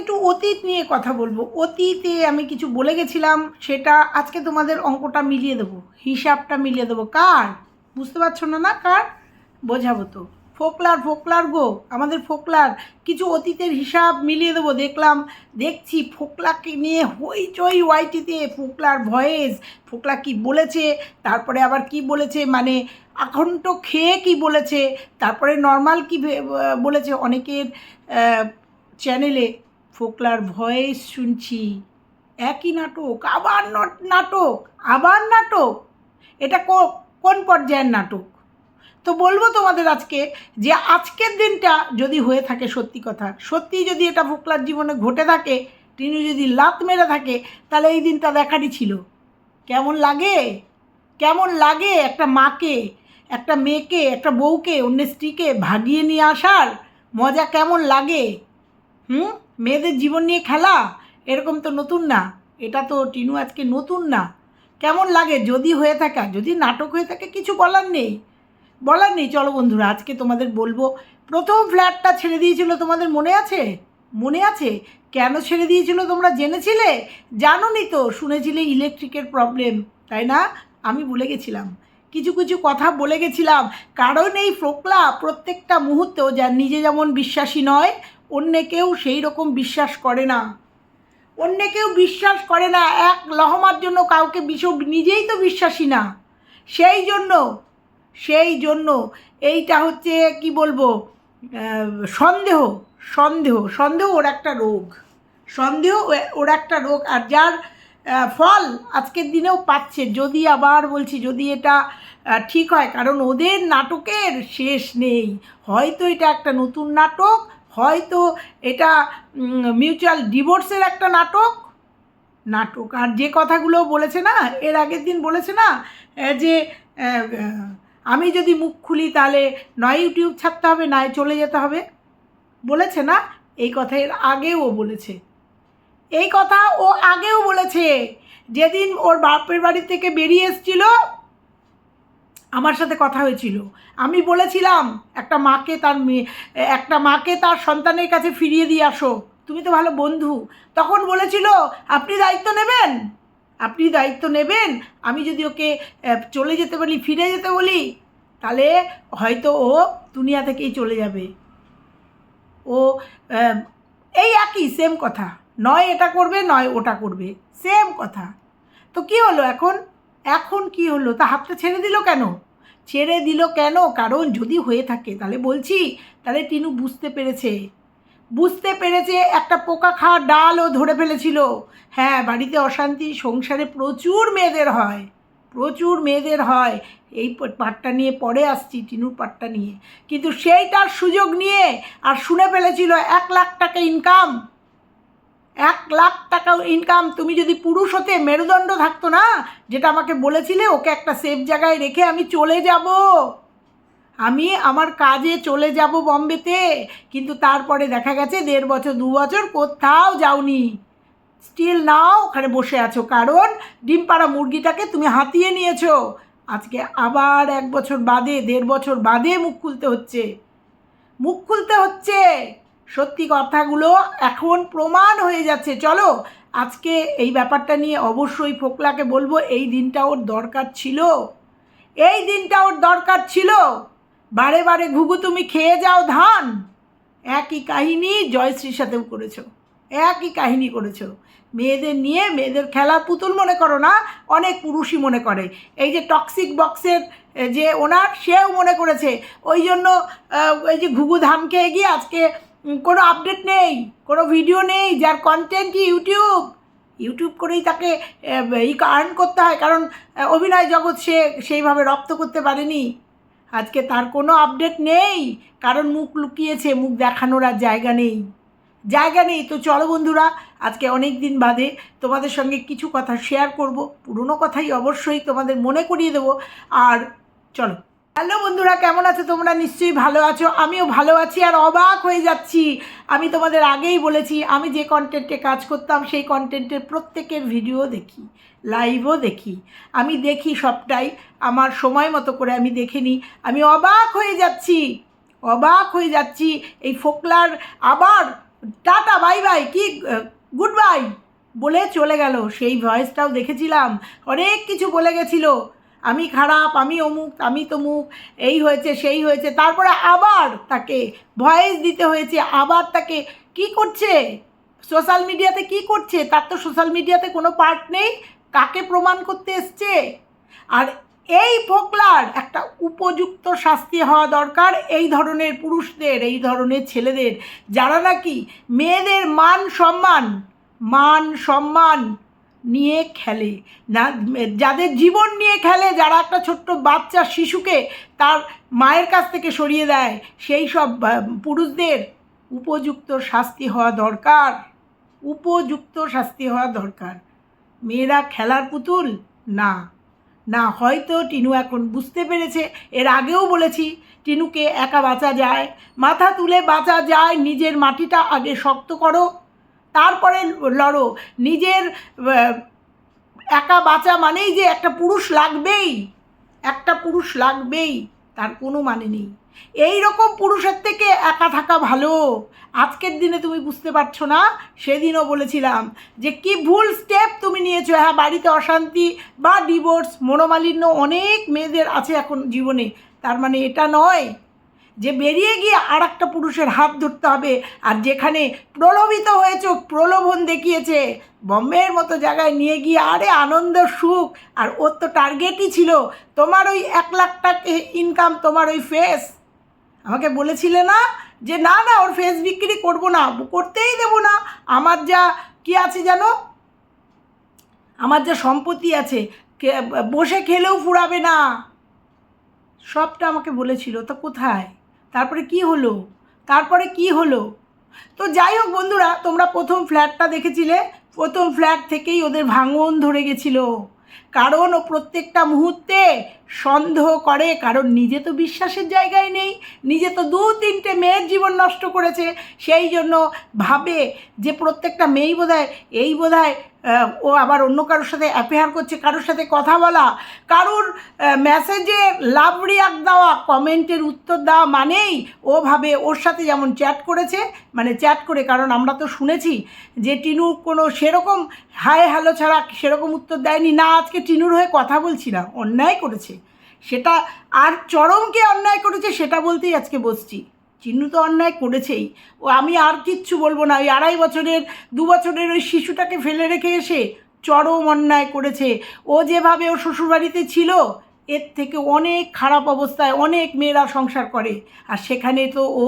একটু অতীত নিয়ে কথা বলব। অতীতে আমি কিছু বলে গেছিলাম, সেটা আজকে তোমাদের অঙ্কটা মিলিয়ে দেবো, হিসাবটা মিলিয়ে দেবো। কার? বুঝতে পারছ না না? কার? বোঝাবো তো। ফোকলার ফোকলার গো, আমাদের ফোকলার। কিছু অতীতের হিসাব মিলিয়ে দেবো, দেখলাম, দেখছি ফোকলাকে নিয়ে হইচই ওয়াইটিতে, ফোকলার ভয়েস, ফোকলা কি বলেছে, তারপরে আবার কি বলেছে মানে আখণ্ড খেয়ে কি বলেছে, তারপরে নর্মাল কি বলেছে, অনেকের চ্যানেলে ফোকলার ভয়েস শুনছি, একই নাটক, আবার নাটক আবার নাটক? এটা কোন পর্যায়ের নাটক? তো বলব তোমাদের আজকে যে আজকের দিনটা যদি হয়ে থাকে সত্যি কথা সত্যি যদি এটা ফোকলার জীবনে ঘটে থাকে তিনি যদি লাত মেরে থাকে, তাহলে এই দিনটা দেখারই ছিল। কেমন লাগে? কেমন লাগে একটা মাকে, একটা মেয়েকে, একটা বউকে, অন্য স্ত্রীকে ভাগিয়ে নিয়ে আসার? মজা কেমন লাগে? হুম? মেয়েদের জীবন নিয়ে খেলা? এরকম তো নতুন না। এটা তো টিনু আজকে নতুন না। কেমন লাগে যদি হয়ে থাকে? যদি নাটক হয়ে থাকে, কিছু বলার নেই। বলার নেই। চলো বন্ধুরা, আজকে তোমাদের বলব, প্রথম ফ্ল্যাটটা ছেড়ে দিয়েছিল তোমাদের মনে আছে? মনে আছে? কেন ছেড়ে দিয়েছিল তোমরা জেনেছিলে? জানোনি তো, শুনেছিলে ইলেকট্রিকের প্রবলেম, তাই না? আমি বলে গেছিলাম। কিছু কিছু কথা বলে গেছিলাম। কারণ এই ফোকলা প্রত্যেকটা মুহূর্তেও যার নিজে যেমন বিশ্বাসী নয় অন্যে কেউ সেই রকম বিশ্বাস করে না। অন্য কেউ বিশ্বাস করে না, এক লহমার জন্য কাউকে বিষ, নিজেই তো বিশ্বাসী না। সেই জন্য সেই জন্য এইটা হচ্ছে কি বলব সন্দেহ সন্দেহ সন্দেহ ওর একটা রোগ। সন্দেহ ওর একটা রোগ আর যার ফল আজকের দিনেও পাচ্ছে। যদি আবার বলছি, যদি এটা ঠিক হয়, কারণ ওদের নাটকের শেষ নেই। হয়তো এটা একটা নতুন নাটক হয়তো এটা মিউচুয়াল ডিভোর্সের একটা নাটক? নাটক, আর যে কথাগুলো বলেছে না, এর আগের দিন বলেছে না যে আমি যদি মুখ খুলি তাহলে নয় ইউটিউব ছাড়তে হবে নয় চলে যেতে হবে। বলেছে না? এই কথা এর আগেও বলেছে। এই কথা ও আগেও বলেছে। যেদিন ওর বাপের বাড়ি থেকে বেরিয়ে এসছিল আমার সাথে কথা হয়েছিল। আমি বলেছিলাম, একটা মাকে তার মেয়ে, একটা মাকে তার সন্তানের কাছে ফিরিয়ে দিয়ে আসো। তুমি তো ভালো বন্ধু। তখন বলেছিল, আপনি দায়িত্ব নেবেন? আপনি দায়িত্ব নেবেন? আমি যদি ওকে চলে যেতে বলি, ফিরে যেতে বলি, তাহলে হয়তো ও দুনিয়া থেকেই চলে যাবে। ও এই একই সেম কথা। নয় এটা করবে, নয় ওটা করবে সেম কথা। তো কি হলো এখন? এখন কি হলো? তা হাতটা ছেড়ে দিল কেন? ছেড়ে দিল কেন? কারণ যদি হয়ে থাকে, তাহলে বলছি, তাহলে টিনু বুঝতে পেরেছে। বুঝতে পেরেছে একটা পোকা খাওয়া ডালও ধরে ফেলেছিল। হ্যাঁ বাড়িতে অশান্তি, সংসারে প্রচুর মেয়েদের হয়। প্রচুর মেয়েদের হয়। এই পাটটা নিয়ে পরে আসছি, টিনুর পাটটা নিয়ে। কিন্তু সেইটার সুযোগ নিয়ে আর শুনে ফেলেছিল এক লাখ টাকা ইনকাম এক লাখ টাকা ইনকাম তুমি যদি পুরুষ হতে মেরুদণ্ড থাকতো না, যেটা আমাকে বলেছিলে, ওকে একটা সেফ জায়গায় রেখে আমি চলে যাব। আমি আমার কাজে চলে যাব বম্বেতে, কিন্তু তারপরে দেখা গেছে দেড় বছর, দু বছর কোথাও যাওনি। স্টিল নাও, ওখানে বসে আছো, কারণ ডিম পাড়া মুরগিটাকে তুমি হাতিয়ে নিয়েছো। আজকে আবার এক বছর বাদে, দেড় বছর বাদে মুখ খুলতে হচ্ছে। মুখ খুলতে হচ্ছে। সত্যি কথাগুলো এখন প্রমাণ হয়ে যাচ্ছে। চলো, আজকে এই ব্যাপারটা নিয়ে অবশ্যই ফোকলাকে বলব, এই দিনটা ওর দরকার ছিল। এই দিনটা ওর দরকার ছিল। বারে বারে ঘুঘু, তুমি খেয়ে যাও ধান। একই কাহিনী জয়শ্রীর সাথেও করেছ। একই কাহিনী করেছ। মেয়েদের নিয়ে মেয়েদের খেলা পুতুল মনে করো না, অনেক পুরুষই মনে করে। এই যে টক্সিক বক্সের যে ওনার, সেও মনে করেছে। ওই জন্য ওই যে ঘুঘু ধান খেয়ে গিয়ে আজকে কোনো আপডেট নেই, কোনো ভিডিও নেই, যার কন্টেন্টই ইউটিউব ইউটিউব করেই তাকে ই আর্ন করতে হয়, কারণ অভিনয় জগৎ সে সেইভাবে রপ্ত করতে পারেনি। আজকে তার কোনো আপডেট নেই, কারণ মুখ লুকিয়েছে, মুখ দেখানোর আর জায়গা নেই। জায়গা নেই, তো চলো বন্ধুরা, আজকে অনেক দিন বাদে তোমাদের সঙ্গে কিছু কথা শেয়ার করব। পুরনো কথাই অবশ্যই তোমাদের মনে করিয়ে দেবো। আর চলো। হ্যালো বন্ধুরা, কেমন আছো? তোমরা নিশ্চয়ই ভালো আছো। আমিও ভালো আছি আর অবাক হয়ে যাচ্ছি। আমি তোমাদের আগেই বলেছি, আমি যে কন্টেন্টে কাজ করতাম, সেই কন্টেন্টের প্রত্যেকের ভিডিও দেখি লাইভও দেখি। আমি দেখি সবটাই, আমার সময় মতো করে আমি দেখে নিই। আমি অবাক হয়ে যাচ্ছি, অবাক হয়ে যাচ্ছি। এই ফোকলার আবার, টাটা বাই বাই কি গুড বাই বলে চলে গেল। সেই ভয়েসটাও দেখেছিলাম, অনেক কিছু বলে গেছিল। আমি খারাপ, আমি অমুক, আমি তমুক, এই হয়েছে, সেই হয়েছে। তারপরে আবার তাকে ভয়েস দিতে হয়েছে, আবার তাকে কি করছে? সোশ্যাল মিডিয়াতে কি করছে? তার তো সোশ্যাল মিডিয়াতে কোনো পার্ট নেই। কাকে প্রমাণ করতে এসছে? আর এই ফোকলার একটা উপযুক্ত শাস্তি হওয়া দরকার এই ধরনের পুরুষদের, এই ধরনের ছেলেদের। যারা নাকি মেয়েদের মান সম্মান মান সম্মান নিয়ে খেলে। না, যাদের জীবন নিয়ে খেলে, যারা একটা ছোট্ট বাচ্চা শিশুকে তার মায়ের কাছ থেকে সরিয়ে দেয়, সেই সব পুরুষদের উপযুক্ত শাস্তি হওয়া দরকার। উপযুক্ত শাস্তি হওয়া দরকার। মেয়েরা খেলার পুতুল? না। না, হয়তো টিনু এখন বুঝতে পেরেছে। এর আগেও বলেছি, টিনুকে একা বাঁচা যায়। মাথা তুলে বাঁচা যায়। নিজের মাটিটা আগে শক্ত করো। তারপরে লড়ো। নিজের একা বাঁচা মানেই যে একটা পুরুষ লাগবেই। একটা পুরুষ লাগবেই, তার কোনো মানে নেই। এই রকম পুরুষের থেকে একা থাকা ভালো। আজকের দিনে তুমি বুঝতে পারছ না, সেদিনও বলেছিলাম যে কি ভুল স্টেপ তুমি নিয়েছো। হ্যাঁ বাড়িতে অশান্তি বা ডিভোর্স মনোমালিন্য অনেক মেয়েদের আছে এখন জীবনে। তার মানে এটা নয় যে বেরিয়ে গিয়ে আর একটা পুরুষের হাত ধরতে হবে। আর যেখানে প্রলোভিত হয়েছে, প্রলোভন দেখিয়েছে, বম্বের মতো জায়গায় নিয়ে গিয়ে আরে আনন্দ, সুখ, আর ওর তো টার্গেটই ছিল। তোমার ওই এক লাখ টাকা ইনকাম তোমার ওই ফেস আমাকে বলেছিলে না যে, না না, ওর ফেস বিক্রি করব না, করতেই দেবো না। আমার যা, কি আছে জানো? আমার যা সম্পত্তি আছে বসে খেলেও ফুরাবে না। সবটা আমাকে বলেছিল, তো কোথায়? তারপরে কি হলো? তারপরে কি হলো? তো যাই হোক বন্ধুরা, তোমরা প্রথম ফ্ল্যাটটা দেখেছিলে। প্রথম ফ্ল্যাট থেকেই ওদের ভাঙন ধরে গেছিল। কারণ ও প্রত্যেকটা মুহূর্তে সন্দেহ করে কারণ নিজে তো বিশ্বাসের জায়গায় নেই নিজে তো দু তিনটে মেয়ের জীবন নষ্ট করেছে সেই জন্য ভাবে যে প্রত্যেকটা মেয়েই বোধহয় এই আহ, ও আবার অন্য কারোর সাথে অ্যাপেয়ার করছে কারোর সাথে কথা বলা কারোর মেসেজে লাভ রিয়াক্ট দেওয়া কমেন্টের উত্তর দেওয়া মানেই ও ভাবে ওর সাথে যেমন চ্যাট করেছে মানে চ্যাট করে কারণ আমরা তো শুনেছি যে টিনু কোনো সেরকম হাই হ্যালো ছাড়া সেরকম উত্তর দেয়নি না আজকে টিনুর হয়ে কথা বলছি না, অন্যায় করেছে। সেটা আর চরমকে অন্যায় করেছে সেটা বলতেই আজকে বসছি। চিন্নু তো অন্যায় করেছেই। ও আমি আর কিচ্ছু বলব না, ওই আড়াই বছরের, দু বছরের ওই শিশুটাকে ফেলে রেখে এসে চরম অন্যায় করেছে। ও যেভাবে ও শ্বশুরবাড়িতে ছিল, এর থেকে অনেক খারাপ অবস্থায় অনেক মেয়েরা সংসার করে। আর সেখানে তো ও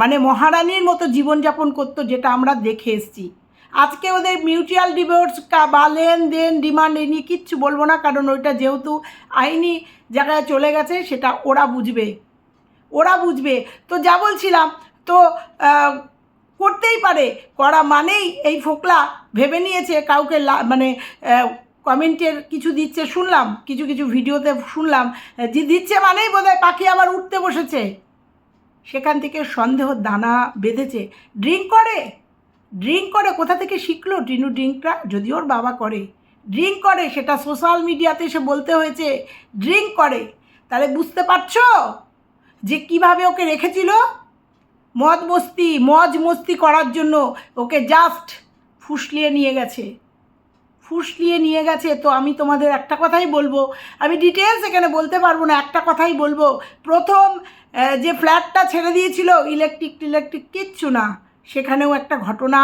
মানে মহারানীর মতো জীবনযাপন করতো, যেটা আমরা দেখে এসেছি। আজকে ওদের মিউচুয়াল ডিভোর্স বা লেনদেন ডিমান্ড এ নিয়ে কিচ্ছু বলব না, কারণ ওইটা যেহেতু আইনি জায়গায় চলে গেছে, সেটা ওরা বুঝবে। ওরা বুঝবে। তো যা বলছিলাম, তো করতেই পারে। করা মানেই এই ফোকলা ভেবে নিয়েছে, কাউকে মানে কমেন্টের কিছু দিচ্ছে, শুনলাম, কিছু কিছু ভিডিওতে শুনলাম যে দিচ্ছে মানেই বোধহয় পাখি আবার উঠতে বসেছে। সেখান থেকে সন্দেহ দানা বেঁধেছে। ড্রিঙ্ক করে? ড্রিঙ্ক করে, কোথা থেকে শিখলো? টিনু ড্রিঙ্কটা, যদি ওর বাবা করে। ড্রিঙ্ক করে, সেটা সোশ্যাল মিডিয়াতে এসে বলতে হয়েছে ড্রিঙ্ক করে। তাহলে বুঝতে পারছ যে কীভাবে ওকে রেখেছিল? মদ মস্তি মজ মস্তি করার জন্য ওকে জাস্ট ফুসলিয়ে নিয়ে গেছে। ফুসলিয়ে নিয়ে গেছে, তো আমি তোমাদের একটা কথাই বলব। আমি ডিটেলস এখানে বলতে পারব না, একটা কথাই বলব। প্রথম যে ফ্ল্যাটটা ছেড়ে দিয়েছিল ইলেকট্রিক টিলেকট্রিক কিচ্ছু না। সেখানেও একটা ঘটনা,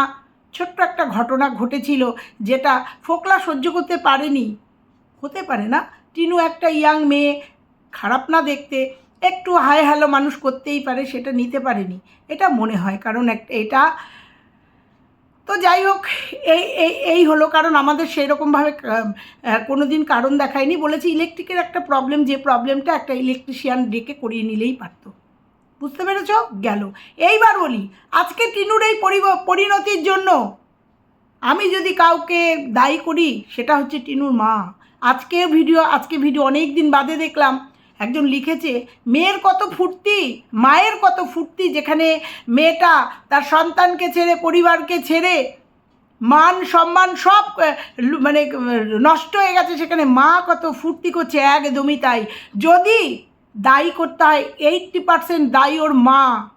ছোট্ট একটা ঘটনা ঘটেছিল যেটা ফোকলা সহ্য করতে পারেনি। হতে পারে না। টিনু একটা ইয়াং মেয়ে, খারাপ না দেখতে, একটু হাই হ্যালো মানুষ করতেই পারে, সেটা নিতে পারেনি। এটা মনে হয়, কারণ একটা, এটা তো যাই হোক, এই এই এই হলো, কারণ আমাদের সেই রকমভাবে কোনো দিন কারণ দেখায়নি। বলেছি ইলেকট্রিকের একটা প্রবলেম, যে প্রবলেমটা একটা ইলেকট্রিশিয়ান ডেকে করিয়ে নিলেই পারতো। বুঝতে পেরেছ? গেল। এইবার বলি, আজকে টিনুর এই পরিণতির জন্য আমি যদি কাউকে দায়ী করি, সেটা হচ্ছে টিনুর মা। আজকে ভিডিও আজকে ভিডিও অনেক দিন বাদে দেখলাম, একজন লিখেছে, মেয়ের কত ফুর্তি, মায়ের কত ফুর্তি যেখানে মেয়েটা তার সন্তানকে ছেড়ে, পরিবারকে ছেড়ে মান, সম্মান সব মানে নষ্ট হয়ে গেছে, সেখানে মা কত ফুর্তি করছে, একদমই তাই। যদি দায়ী করতে হয়। এইটটি পার্সেন্ট দায়ী ওর মা।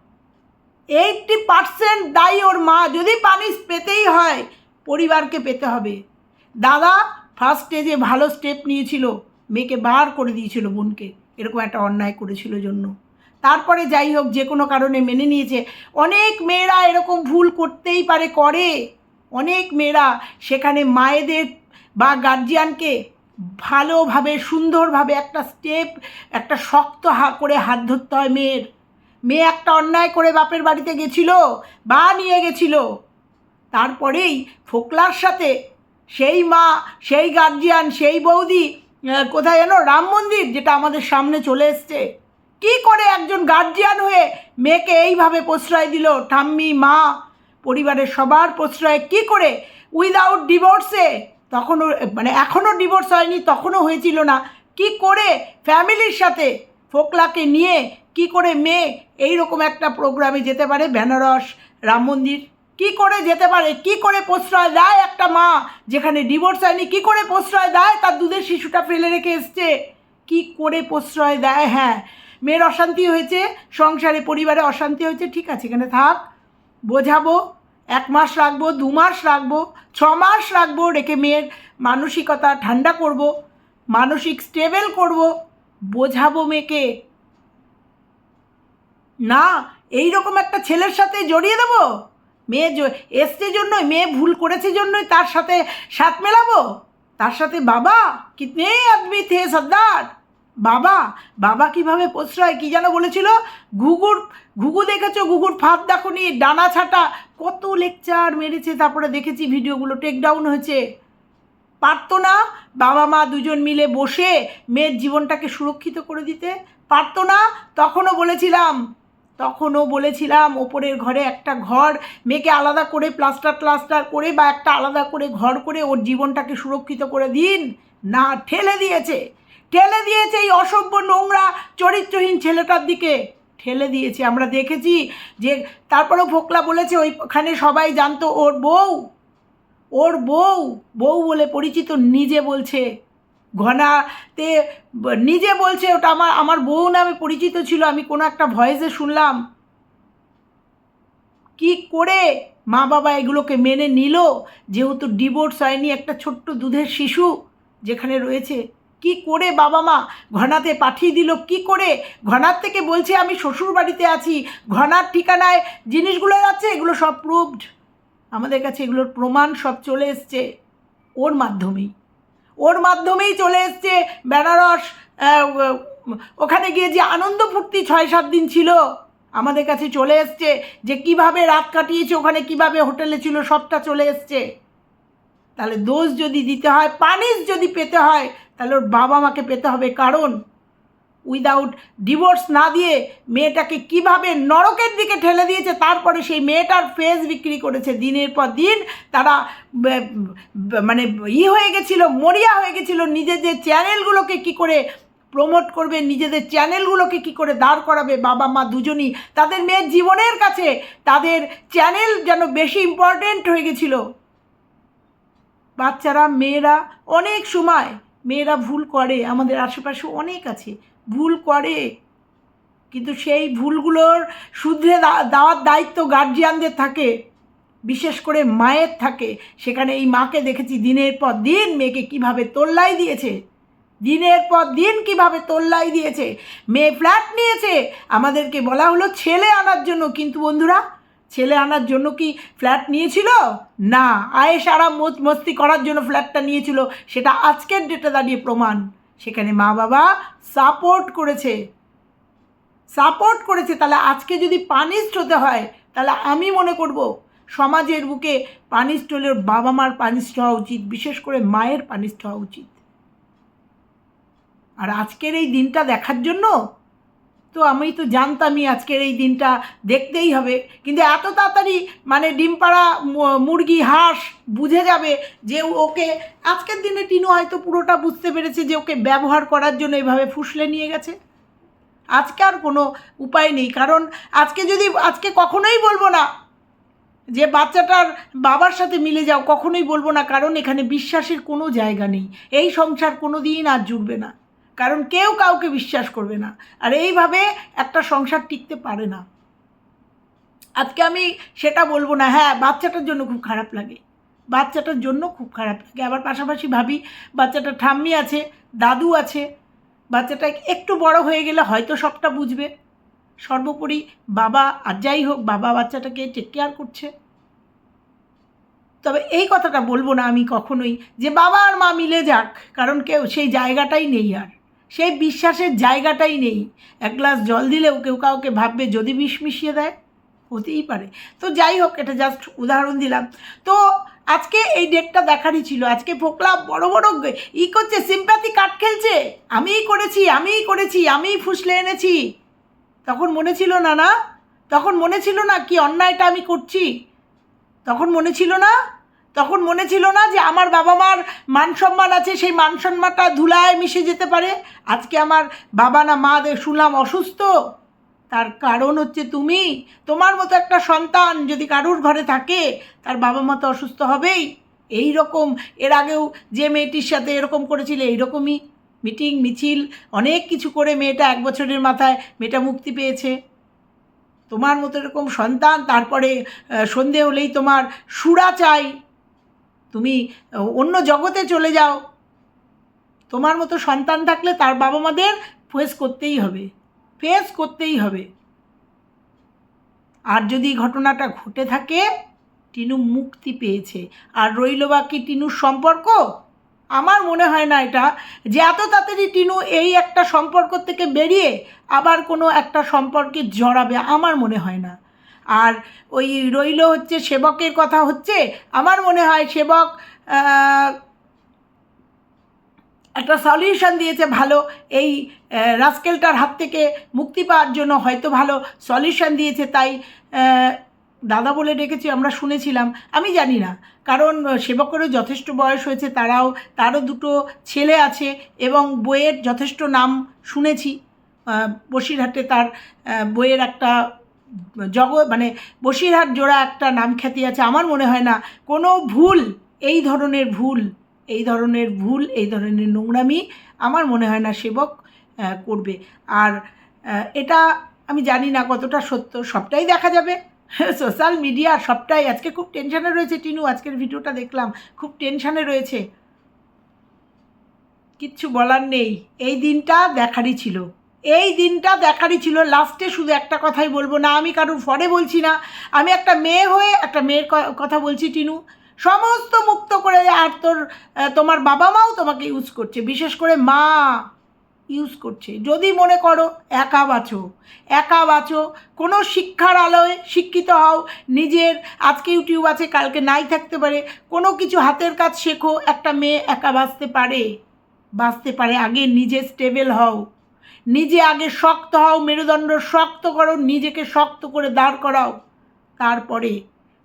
এইটটি পার্সেন্ট দায়ী ওর মা। যদি পানিশ পেতেই হয়, পরিবারকে পেতে হবে। দাদা ফার্স্ট স্টেজে ভালো স্টেপ নিয়েছিল। মেয়েকে বার করে দিয়েছিল বোনকে। এরকম একটা অন্যায় করেছিল জন্য। তারপরে যাই হোক, যে কোনো কারণে মেনে নিয়েছে। অনেক মেয়েরা এরকম ভুল করতেই পারে, করে। অনেক মেয়েরা সেখানে মায়েদের বা গার্জিয়ানকে ভালোভাবে, সুন্দরভাবে একটা স্টেপ একটা শক্ত হা, করে হাত ধরতে হয় মেয়ের। মেয়ে একটা অন্যায় করে বাপের বাড়িতে গেছিল, বা নিয়ে গেছিল। তারপরেই ফোকলার সাথে সেই মা, সেই গার্জিয়ান সেই বৌদি কোথায় যেন রাম মন্দির, যেটা আমাদের সামনে চলে এসছে। কি করে একজন গার্জিয়ান হয়ে মেয়েকে এইভাবে প্রশ্রয় দিল? ঠাম্মি, মা, পরিবারের সবার প্রশ্রয় কি করে উইদাউট ডিভোর্সে তখনও মানে এখনও ডিভোর্স হয়নি, তখনও হয়েছিল না। কি করে ফ্যামিলির সাথে ফোকলাকে নিয়ে, কি করে মেয়ে এই রকম একটা প্রোগ্রামে যেতে পারে বেনারস, রাম মন্দির? কী করে যেতে পারে? কি করে প্রশ্রয় দেয় একটা মা যেখানে ডিভোর্স হয়নি? কি করে প্রশ্রয় দেয়? তার দুধের শিশুটা ফেলে রেখে এসছে। কি করে প্রশ্রয় দেয়? হ্যাঁ মেয়ের অশান্তি হয়েছে, সংসারে, পরিবারে অশান্তি হয়েছে। ঠিক আছে, এখানে থাক, বোঝাবো। এক মাস রাখব, দু মাস রাখব, ছ মাস রাখব রেখে মেয়ের মানসিকতা ঠান্ডা করব, মানসিক স্টেবল করব, বোঝাবো মেয়েকে। না এই রকম একটা ছেলের সাথে জড়িয়ে দেবো? মেয়ে এসছে জন্যই, মেয়ে ভুল করেছে জন্যই তার সাথে সাথ মেলাবো? তার সাথে বাবা, কিতনে আদমি থে সর্দার? বাবা বাবা কীভাবে প্রশ্রয়, কি যেন বলেছিল? ঘুঘুর, ঘুঘু দেখেছ? ঘুঘুর ফাঁদ দেখনি, ডানা ছাটা। কত লেকচার মেরেছে, তারপরে দেখেছি ভিডিওগুলো টেক ডাউন হয়েছে। পারতো না বাবা মা দুজন মিলে বসে মেয়ের জীবনটাকে সুরক্ষিত করে দিতে? পারতো না? তখনও বলেছিলাম তখনও বলেছিলাম ওপরের ঘরে একটা ঘর, মেয়েকে আলাদা করে প্লাস্টার প্লাস্টার করে বা একটা আলাদা করে ঘর করে ওর জীবনটাকে সুরক্ষিত করে দিন। না, ঠেলে দিয়েছে। ঠেলে দিয়েছে এই অসভ্য নোংরা চরিত্রহীন ছেলেটার দিকে। ঠেলে দিয়েছে। আমরা দেখেছি যে তারপরেও ফোকলা বলেছে, ওইখানে সবাই জানতো ওর বউ। ওর বউ। বউ বলে পরিচিত নিজে বলছে। ঘনাতে নিজে বলছে, ওটা আমার আমার বউ নামে পরিচিত ছিল। আমি কোনো একটা ভয়েসে শুনলাম। কি করে মা বাবা এগুলোকে মেনে নিল? যেহেতু ডিভোর্স হয়নি একটা ছোট্ট দুধের শিশু যেখানে রয়েছে। কি করে বাবা মা ঘনাতে পাঠিয়ে দিল? কি করে? ঘনার থেকে বলছে, আমি শ্বশুর বাড়িতে আছি। ঘনার ঠিকানায় জিনিসগুলো যাচ্ছে, এগুলো সব প্রুভড আমাদের কাছে এগুলোর প্রমাণ সব চলে এসছে ওর মাধ্যমেই। ওর মাধ্যমেই চলে এসছে বেনারস ওখানে গিয়ে যে আনন্দ ফুর্তি ছয় সাত দিন ছিল, আমাদের কাছে চলে এসছে যে কীভাবে রাত কাটিয়েছে, ওখানে কীভাবে হোটেলে ছিল, সবটা চলে এসছে। তাহলে দোষ যদি দিতে হয়, পানিশ যদি পেতে হয় তাহলে ওর বাবা মাকে পেতে হবে কারণ উইদাউট ডিভোর্স না দিয়ে মেয়েটাকে কীভাবে নরকের দিকে ঠেলে দিয়েছে, তারপরে সেই মেয়েটার ফেস বিক্রি করেছে। দিনের পর দিন তারা মানে ই হয়ে গেছিল, মরিয়া হয়ে গেছিল। নিজেদের চ্যানেলগুলোকে কি করে প্রমোট করবে, নিজেদের চ্যানেলগুলোকে কি করে দাঁড় করাবে, বাবা, মা দুজনই। তাদের মেয়ের জীবনের কাছে তাদের চ্যানেল যেন বেশি ইম্পর্টেন্ট হয়ে গেছিল। বাচ্চারা, মেয়েরা, অনেক সময় মেয়েরা ভুল করে, আমাদের আশেপাশে অনেক আছে, ভুল করে। কিন্তু সেই ভুলগুলোর শুধরে দেওয়ার দায়িত্ব গার্জিয়ানদের থাকে, বিশেষ করে মায়ের থাকে। সেখানে এই মাকে দেখেছি দিনের পর দিন মেয়েকে কীভাবে তোল্লাই দিয়েছে, দিনের পর দিন কীভাবে তোল্লাই দিয়েছে। মেয়ে ফ্ল্যাট নিয়েছে, আমাদেরকে বলা হলো ছেলে আনার জন্য। কিন্তু বন্ধুরা ছেলে আনার জন্য কি ফ্ল্যাট নিয়েছিল? না আয়েস আরাম মস্তি করার জন্য ফ্ল্যাটটা নিয়েছিল। সেটা আজকের ডেটে দাঁড়িয়ে প্রমাণ। সেখানে মা বাবা সাপোর্ট করেছে। সাপোর্ট করেছে। তাহলে আজকে যদি পানিশড হতে হয়, তাহলে আমি মনে করব সমাজের বুকে পানিশড হলে বাবা মার পানিশড হওয়া উচিত, বিশেষ করে মায়ের পানিশড হওয়া উচিত। আর আজকের এই দিনটা দেখার জন্য তো আমি তো জানতামই আজকের এই দিনটা দেখতেই হবে। কিন্তু এত তাড়াতাড়ি মানে ডিম পাড়া মুরগি, হাঁস বুঝে যাবে যে ওকে, আজকের দিনে টিনু হয়তো পুরোটা বুঝতে পেরেছে যে ওকে ব্যবহার করার জন্য এভাবে ফুসলে নিয়ে গেছে। আজকে আর কোনো উপায় নেই, কারণ আজকে যদি, আজকে কখনোই বলব না যে বাচ্চাটার বাবার সাথে মিলে যাও, কখনোই বলব না, কারণ এখানে বিশ্বাসের কোনো জায়গা নেই। এই সংসার কোনো দিন আর জুড়বে না। কারণ কেউ কাউকে বিশ্বাস করবে না। আর এইভাবে একটা সংসার টিকতে পারে না। আজকে আমি সেটা বলব না হ্যাঁ বাচ্চাটার জন্য খুব খারাপ লাগে। বাচ্চাটার জন্য খুব খারাপ লাগে। আবার পাশাপাশি ভাবি বাচ্চাটা ঠাম্মি আছে, দাদু আছে, বাচ্চাটা একটু বড় হয়ে গেলে হয়তো সবটা বুঝবে। সর্বোপরি বাবা, আর যাই হোক, বাবা বাচ্চাটাকে টেক কেয়ার করছে। তবে এই কথাটা বলব না আমি কখনোই, যে বাবা আর মা মিলে যাক, কারণ কেউ সেই জায়গাটাই নেই আর। সেই বিশ্বাসের জায়গাটাই নেই। এক গ্লাস জল দিলেও কেউ কাউকে ভাববে যদি বিষ মিশিয়ে দেয়। হতেই পারে। তো যাই হোক, এটা জাস্ট উদাহরণ দিলাম। তো আজকে এই ডেটটা দেখারই ছিল। আজকে ফোকলা বড় বড় ই করছে সিম্প্যাথি কাট খেলছে। আমিই করেছি আমিই করেছি, আমিই ফুসলে এনেছি। তখন মনে ছিল না না? তখন মনে ছিল না কি অন্যায়টা আমি করছি? তখন মনে ছিল না? তখন মনে ছিল না যে আমার বাবা মার মান সম্মান আছে, সেই মান সম্মানটা ধুলায় মিশে যেতে পারে। আজকে আমার বাবা না মা শুনলাম অসুস্থ। তার কারণ হচ্ছে তুমি। তোমার মতো একটা সন্তান যদি কারুর ঘরে থাকে, তার বাবা মা তো অসুস্থ হবেই। এই রকম, এর আগেও যে মেয়েটির সাথে এরকম করেছিলে এইরকমই মিটিং, মিছিল, অনেক কিছু করে মেয়েটা এক বছরের মাথায় মেয়েটা মুক্তি পেয়েছে। তোমার মতো এরকম সন্তান, তারপরে সন্ধে হলেই তোমার সুরা চাই। তুমি অন্য জগতে চলে যাও। তোমার মতো সন্তান থাকলে তার বাবা মাদের ফেস করতেই হবে, ফেস করতেই হবে। আর যদি ঘটনাটা ঘটে থাকে, টিনু মুক্তি পেয়েছে। আর রইল বাকি টিনুর সম্পর্ক? আমার মনে হয় না এটা। যে এত তাড়াতাড়ি টিনু এই একটা সম্পর্ক থেকে বেরিয়ে আবার কোনো একটা সম্পর্কে জড়াবে, আমার মনে হয় না। আর ওই রইল হচ্ছে সেবকের কথা হচ্ছে, আমার মনে হয় সেবক একটা সলিউশন দিয়েছে ভালো, এই রাস্কেলটার হাত থেকে মুক্তি পাওয়ার জন্য হয়তো ভালো সলিউশন দিয়েছে, তাই দাদা বলে ডেকেছি, আমরা শুনেছিলাম, আমি জানি না, কারণ সেবকেরও যথেষ্ট বয়স হয়েছে, তারাও, তারও দুটো ছেলে আছে, এবং বইয়ের যথেষ্ট নাম শুনেছি বসিরহাটে তার বইয়ের একটা জগ মানে বসিরহাট জোড়া একটা নাম খ্যাতি আছে। আমার মনে হয় না কোনো ভুল, এই ধরনের ভুল, এই ধরনের ভুল, এই ধরনের নোংরামি আমার মনে হয় না সেবক করবে। আর এটা আমি জানি না কতটা সত্য, সবটাই দেখা যাবে। সোশ্যাল মিডিয়া সবটাই, আজকে খুব টেনশানে রয়েছে টিনু, আজকের ভিডিওটা দেখলাম, খুব টেনশানে রয়েছে। কিচ্ছু বলার নেই, এই দিনটা দেখারই ছিল। এই দিনটা দেখারই ছিল। লাস্টে শুধু একটা কথাই বলব না, আমি কারোর ফরে বলছি না। আমি একটা মেয়ে হয়ে একটা মেয়ের কথা বলছি, টিনু। সমস্ত মুক্ত করে আর তোর তোমার বাবা মাও তোমাকে ইউজ করছে। বিশেষ করে মা ইউজ করছে। যদি মনে করো একা বাঁচো একা বাঁচো, কোনো শিক্ষার আলোয় শিক্ষিত হও, নিজের, আজকে ইউটিউব আছে, কালকে নাই থাকতে পারে, কোনো কিছু হাতের কাজ শেখো, একটা মেয়ে একা বাঁচতে পারে বাঁচতে পারে, আগে নিজে স্টেবল হও। নিজে আগে শক্ত হও, মেরুদণ্ড শক্ত করো, নিজেকে শক্ত করে দাঁড় করাও। তারপরে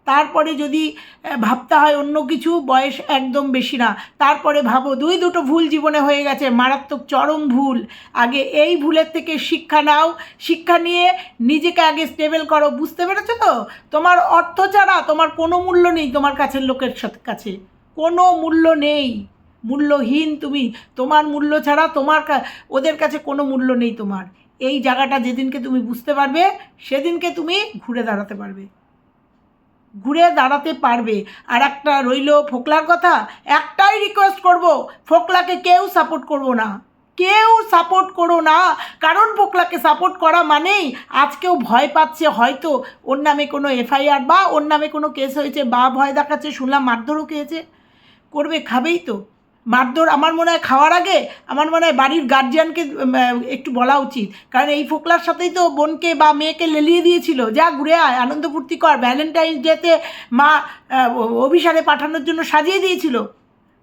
তারপরে যদি ভাবতে হয় অন্য কিছু, বয়স একদম বেশি না, তারপরে ভাবো, দুই দুটো ভুল জীবনে হয়ে গেছে, মারাত্মক চরম ভুল। আগে এই ভুলের থেকে শিক্ষা নাও, শিক্ষা নিয়ে নিজেকে আগে স্টেবল করো। বুঝতে পেরেছ তো? তোমার অর্থ ছাড়া তোমার কোনো মূল্য নেই তোমার কাছের লোকের কাছে। কোনো মূল্য নেই। মূল্যহীন তুমি। তোমার মূল্য ছাড়া তোমার ওদের কাছে কোনো মূল্য নেই তোমার। এই জায়গাটা যেদিনকে তুমি বুঝতে পারবে, সেদিনকে তুমি ঘুরে দাঁড়াতে পারবে। ঘুরে দাঁড়াতে পারবে। আর একটা রইল ফোকলার কথা, একটাই রিকোয়েস্ট করব, ফোকলাকে কেউ সাপোর্ট করব না। কেউ সাপোর্ট করো না। কারণ ফোকলাকে সাপোর্ট করা মানেই আজকেও ভয় পাচ্ছে হয়তো। ওর নামে কোনো এফআইআর বা ওর নামে কোনো কেস হয়েছে, বা ভয় দেখাচ্ছে, শুনলাম মারধরও খেয়েছে। করবে, খাবেই তো। মারধর আমার মনে হয় খাওয়ার আগে আমার মনে হয় বাড়ির গার্জিয়ানকে একটু বলা উচিত। কারণ এই ফোকলার সাথেই তো বোনকে বা মেয়েকে লেলিয়ে দিয়েছিল। যা ঘুরে আয়, আনন্দ ফুর্তি কর। ভ্যালেন্টাইন্স ডেতে মা অভিসারে পাঠানোর জন্য সাজিয়ে দিয়েছিল।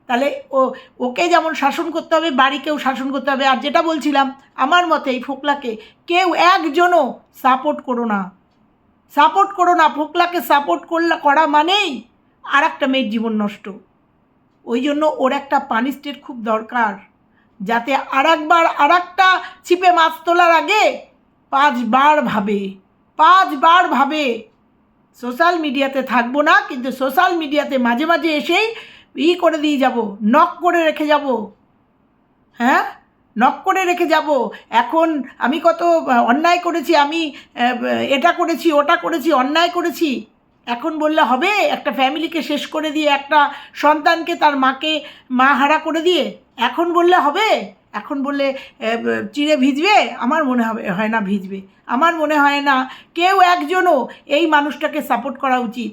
তাহলে ও, ওকে যেমন শাসন করতে হবে, বাড়িকেও শাসন করতে হবে। আর যেটা বলছিলাম, আমার মতে এই ফোকলাকে কেউ একজনও সাপোর্ট করো না। সাপোর্ট করো না। ফোকলাকে সাপোর্ট করলা, করা মানেই আর একটা মেয়ের জীবন নষ্ট। ওই জন্য ওর একটা পানিস্টেট খুব দরকার। যাতে আর একবার আর একটা ছিপে মাছ তোলার আগে পাঁচবার ভাবে পাঁচবার ভাবে। সোশ্যাল মিডিয়াতে থাকব না, কিন্তু সোশ্যাল মিডিয়াতে মাঝে মাঝে এসেই ই করে দিয়ে যাব নক করে রেখে যাব। হ্যাঁ? নক করে রেখে যাব। এখন আমি কত অন্যায় করেছি, আমি এটা করেছি, ওটা করেছি, অন্যায় করেছি। এখন বললে হবে? একটা ফ্যামিলিকে শেষ করে দিয়ে, একটা সন্তানকে তার মাকে, মা হারা করে দিয়ে? এখন বললে হবে? এখন বললে চিড়ে ভিজবে? আমার মনে হবে, হয় না ভিজবে। আমার মনে হয় না কেউ একজনও এই মানুষটাকে সাপোর্ট করা উচিত।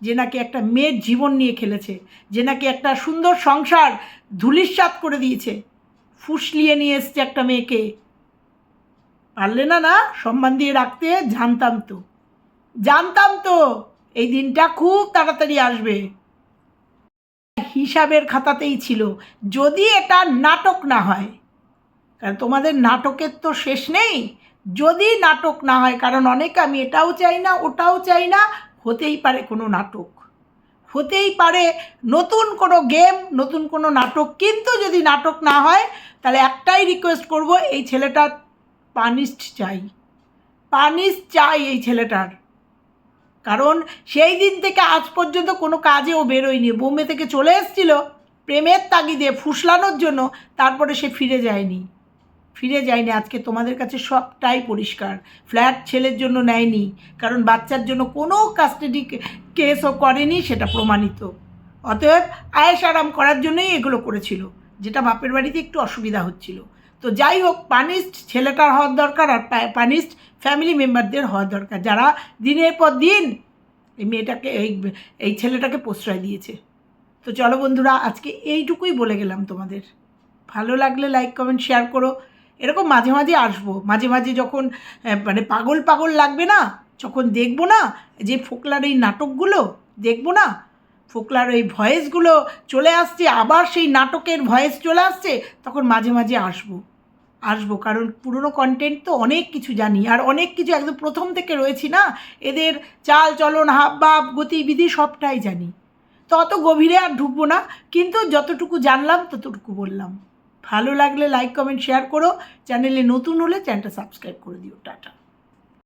যে নাকি একটা মেয়ের জীবন নিয়ে খেলেছে, যে নাকি একটা সুন্দর সংসার ধুলিস্বাত করে দিয়েছে। ফুসলিয়ে নিয়ে এসছে একটা মেয়েকে। পারলে না না সম্মান দিয়ে রাখতে? জানতাম তো। জানতাম তো। এই দিনটা খুব তাড়াতাড়ি আসবে। হিসাবের খাতাতেই ছিল, যদি এটা নাটক না হয়। কারণ তোমাদের নাটকের তো শেষ নেই। যদি নাটক না হয়, কারণ অনেকে আমি এটাও চাই না, ওটাও চাই না, হতেই পারে কোনো নাটক। হতেই পারে নতুন কোনো গেম, নতুন কোনো নাটক, কিন্তু যদি নাটক না হয়, তাহলে একটাই রিকোয়েস্ট করব, এই ছেলেটার পানিশড চাই। পানিশ চাই এই ছেলেটার। কারণ সেই দিন থেকে আজ পর্যন্ত কোনো কাজে ও বেরোয়নি। বোম্বে থেকে চলে এসেছিল প্রেমের তাগিদে ফুসলানোর জন্য, তারপরে সে ফিরে যায়নি। ফিরে যায়নি। আজকে তোমাদের কাছে সবটাই পরিষ্কার। ফ্ল্যাট ছেলের জন্য নেয়নি, কারণ বাচ্চার জন্য কোনো কাস্টাডি কেসও করেনি সেটা প্রমাণিত। অতএব আয়েস আরাম করার জন্যই এগুলো করেছিল, যেটা বাপের বাড়িতে একটু অসুবিধা হচ্ছিল। তো যাই হোক পানিশড ছেলেটার হওয়ার দরকার আর পানিশড ফ্যামিলি মেম্বারদের হওয়া দরকার। যারা দিনের পর দিন এই মেয়েটাকে, এই এই ছেলেটাকে প্রশ্রয় দিয়েছে। তো চলো বন্ধুরা, আজকে এইটুকুই বলে গেলাম তোমাদের। ভালো লাগলে লাইক কমেন্ট শেয়ার করো। এরকম মাঝে মাঝে আসব। মাঝে মাঝে যখন মানে পাগল পাগল লাগবে না, যখন দেখব না যে ফোকলার এই নাটকগুলো, দেখব না ফোকলার ওই ভয়েসগুলো চলে আসছে, আবার সেই নাটকের ভয়েস চলে আসছে, তখন মাঝে মাঝে আসব। আসব, কারণ পুরনো কন্টেন্ট তো অনেক কিছু জানি, আর অনেক কিছু একদম প্রথম থেকে রয়েছি না? এদের চাল, চলন, হাব ভাব গতিবিধি সবটাই জানি। তো অত গভীরে আর ঢুকবো না, কিন্তু যতটুকু জানলাম ততটুকু বললাম। ভালো লাগলে লাইক কমেন্ট শেয়ার করো। চ্যানেলে নতুন হলে চ্যানেলটা সাবস্ক্রাইব করে দিও। টাটা।